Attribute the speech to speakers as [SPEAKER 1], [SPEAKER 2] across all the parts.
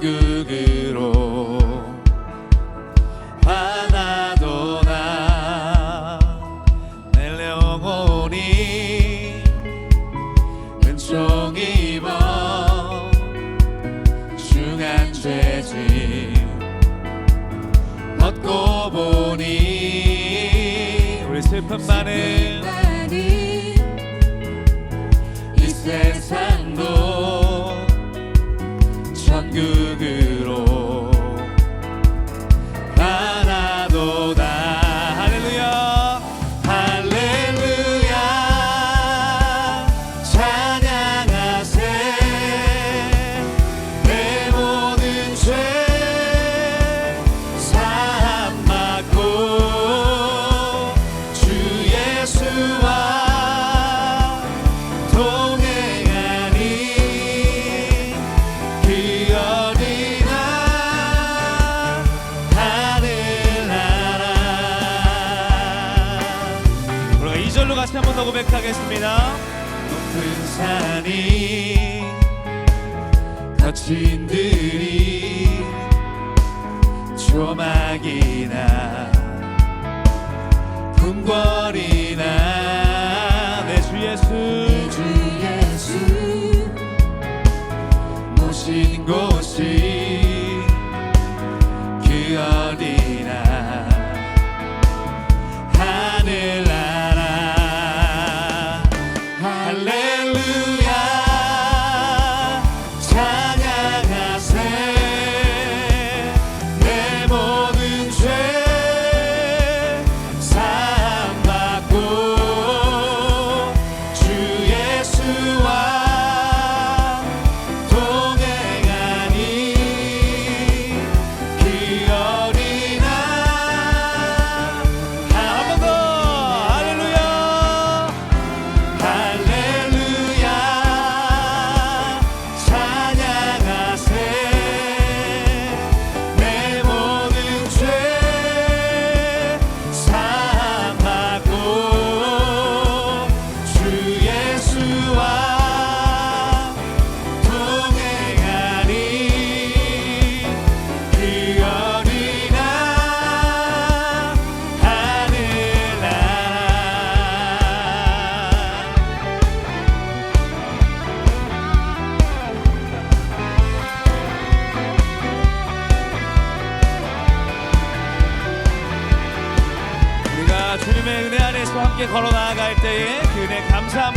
[SPEAKER 1] good. 고백하겠습니다. 높은 산이 거친 들이 조막이나 궁궐이나 내 주 예수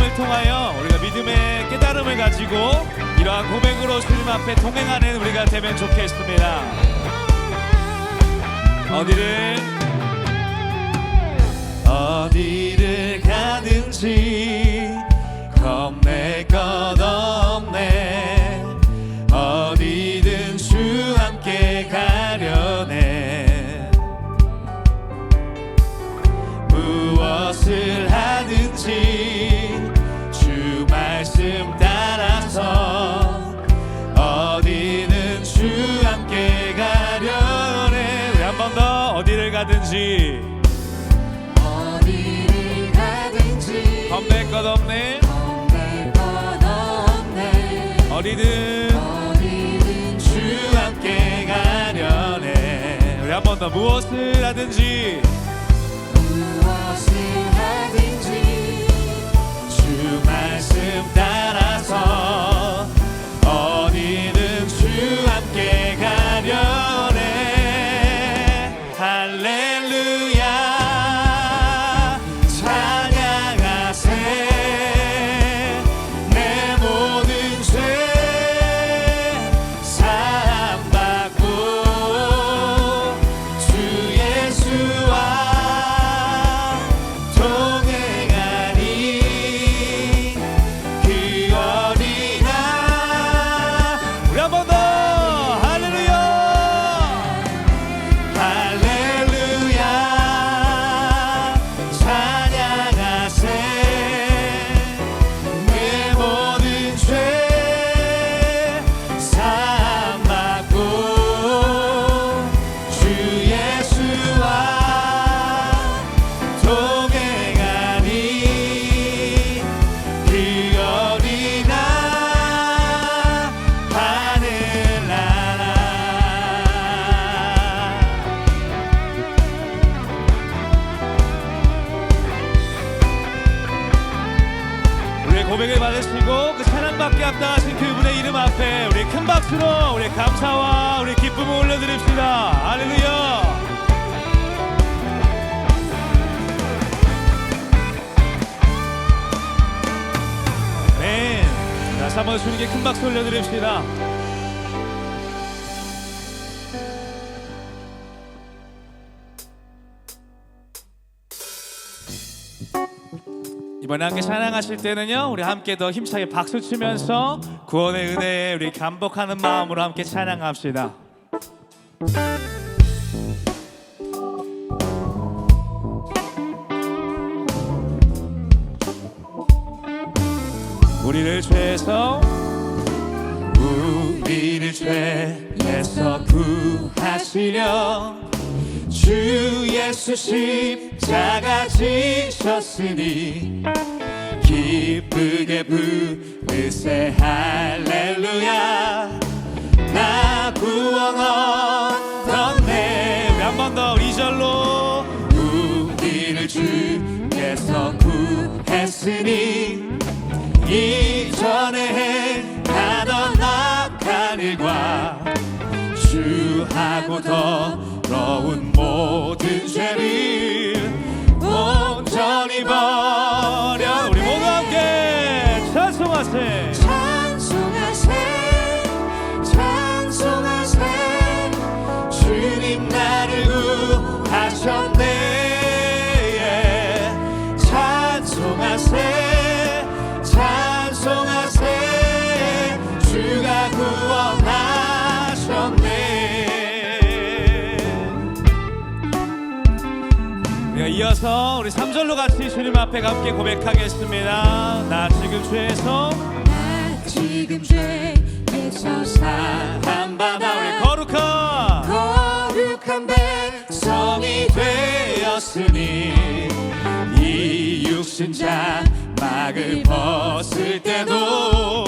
[SPEAKER 1] 말씀을 통하여 우리가 믿음의 깨달음을 가지고 이러한 고백으로 주님 앞에 동행하는 우리가 되면 좋겠습니다. 어디를 어디를 가든지 겁낼 것 없네. 가든지. 어디를 가든지. 덤벨 것 없네.
[SPEAKER 2] 덤벨 것 없네.
[SPEAKER 1] 어디든
[SPEAKER 2] 어디든
[SPEAKER 1] 주 함께 가려네. 우리 한 번 더 무엇을 하든지.
[SPEAKER 2] 무엇을 하든지.
[SPEAKER 1] 주 말씀 따라서 올려드립시다. 할렐루야. 네. 다시 한번 주님께 큰 박수 올려드립시다. 이번에 함께 찬양하실 때는요 우리 함께 더 힘차게 박수 치면서 구원의 은혜에 우리 감복하는 마음으로 함께 찬양합시다 우리를 죄에서 우리를 죄에서 구하시려. 주 예수 십자가 지셨으니 기쁘게 부르세 할렐루야. 나 구원 얻었네 우리 한번더 2절로. 우리를 주께서 구했으니 이전에 행하던 악한 일과 주하고 더러운 이어서 우리 3절로 같이 주님 앞에 함께 고백하겠습니다. 나 지금 죄에서
[SPEAKER 2] 나 지금 죄에서
[SPEAKER 1] 사함받아 우리 거룩한
[SPEAKER 2] 거룩한 백성이
[SPEAKER 1] 되었으니 이 육신 자 막을 벗을 때도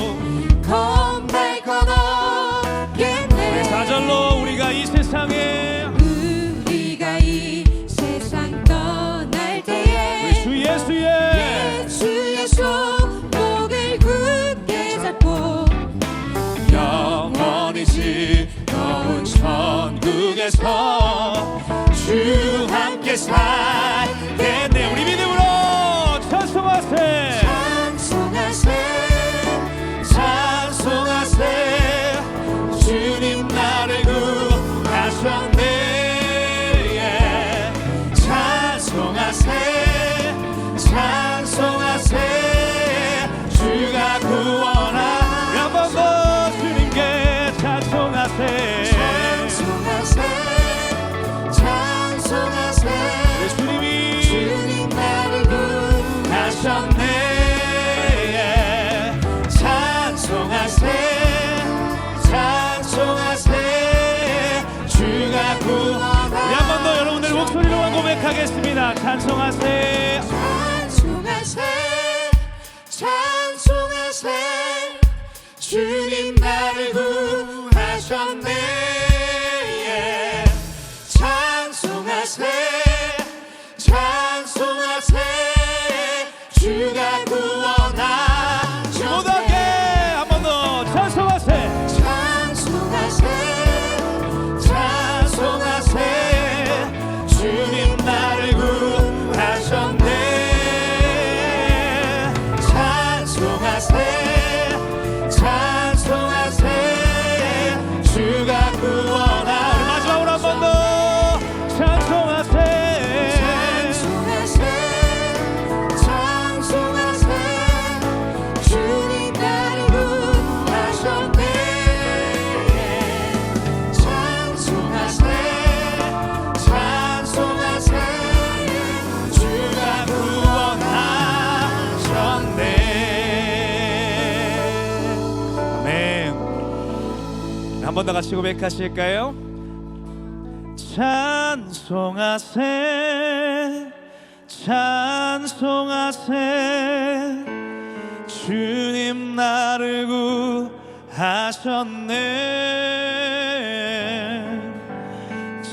[SPEAKER 1] 예수의
[SPEAKER 2] 예수의 손목을 굳게 잡고
[SPEAKER 1] 영원히 즐거운 천국에서 주 함께 살 고백하겠습니다. 찬송하세.
[SPEAKER 2] 찬송하세. 찬송하세.
[SPEAKER 1] 주님 나를 구하셨네 같이 고백하실까요? 찬송하세 찬송하세. 주님 나를 구하셨네.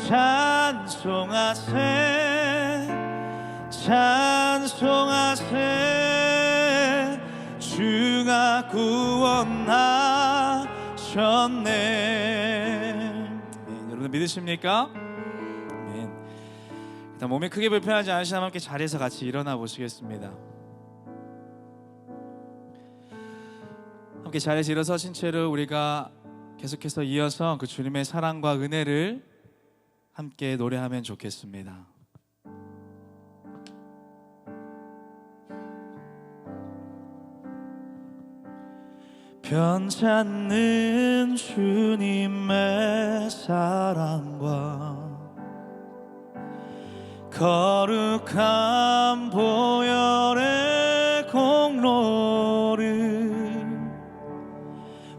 [SPEAKER 1] 찬송하세 찬송하세. 주 주가 구원하셨네 믿으십니까? 아멘. 일단 몸이 크게 불편하지 않으시다면 함께 자리에서 같이 일어나 보시겠습니다 함께 자리에서 일어서신 채로 우리가 계속해서 이어서 그 주님의 사랑과 은혜를 함께 노래하면 좋겠습니다. 변찮는 주님의 사랑과 거룩한 보혈의 공로를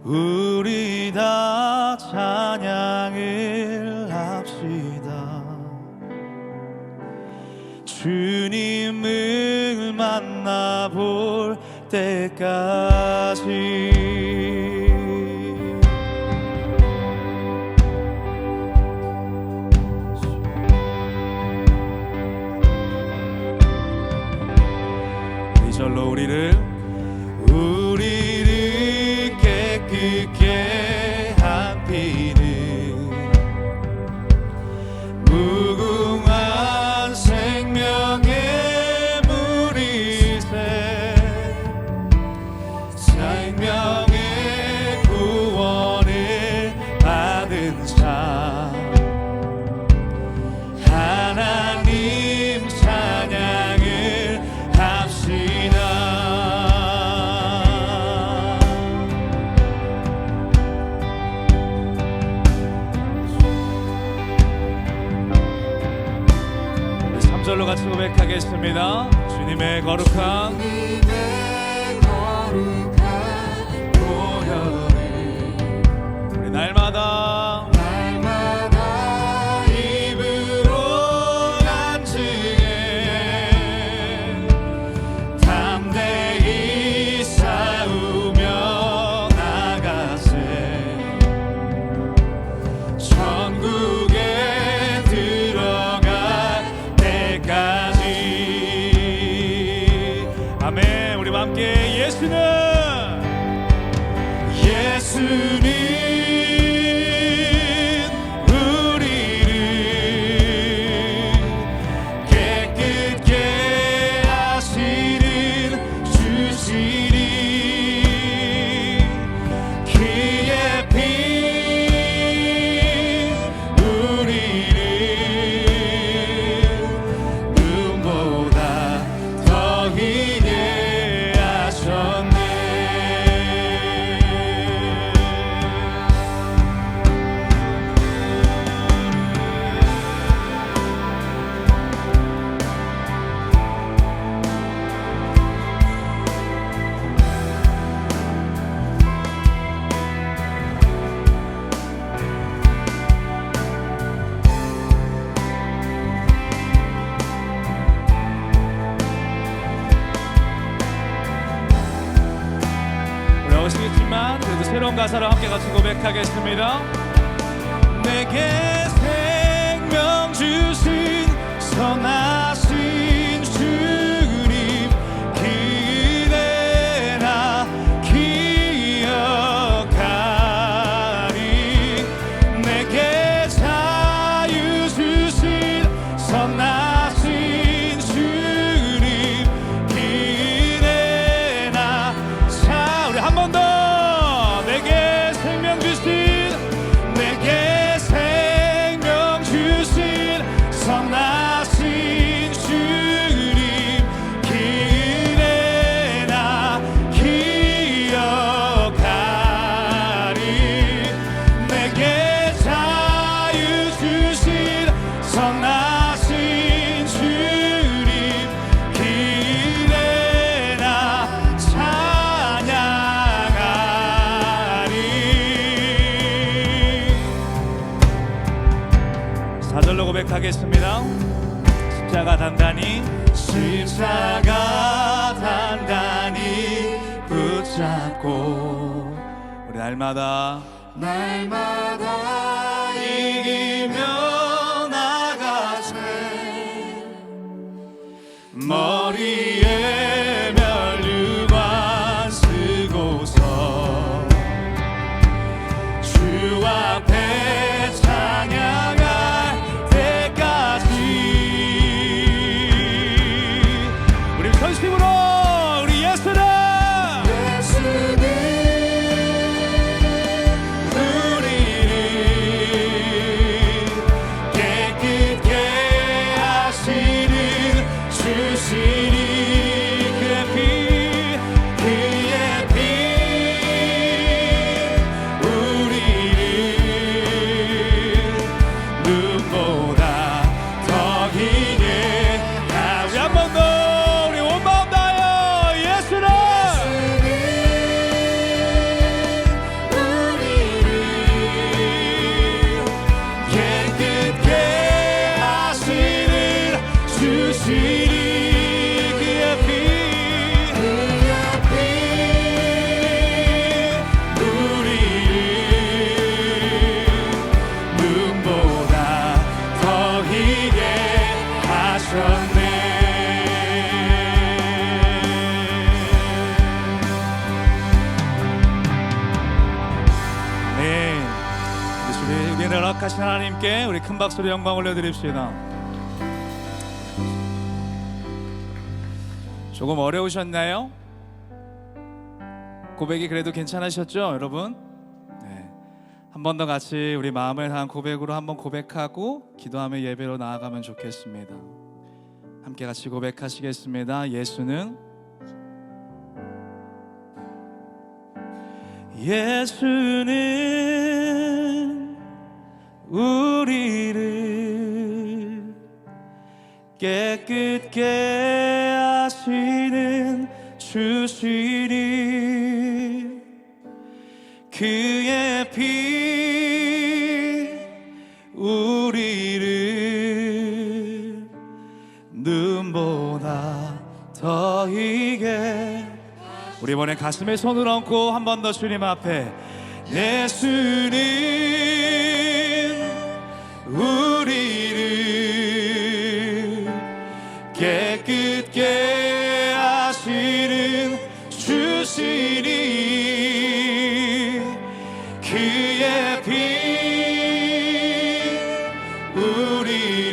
[SPEAKER 1] 우리 다 찬양을 합시다. 주님을 만나볼 때까지 새로운 가사로 함께 같이 고백하겠습니다. 내게 생명 주신 선하 십자가 단단히 십자가 단단히 붙잡고. 우리 날마다
[SPEAKER 2] 날마다
[SPEAKER 1] 거룩하신 하나님께 우리 큰 박수로 영광 올려드립시다. 조금 어려우셨나요? 고백이 그래도 괜찮으셨죠, 여러분? 네. 한 번 더 같이 우리 마음을 다한 고백으로 한번 고백하고 기도하며 예배로 나아가면 좋겠습니다. 함께 같이 고백하시겠습니다. 예수는 예수는 우리를 깨끗게 하시는 주시니 그의 피 우리를 눈보다 더 이게 우리 이번에 가슴에 손을 얹고 한 번 더 주님 앞에 예수는 우리를 깨끗게 하시는 주시니 그의 피 우리를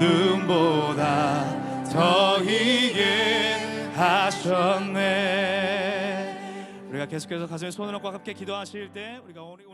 [SPEAKER 1] 눈보다 더 이게 하셨네. 계속해서 가슴에 손을 얹고 함께 기도하실 때 우리가 오늘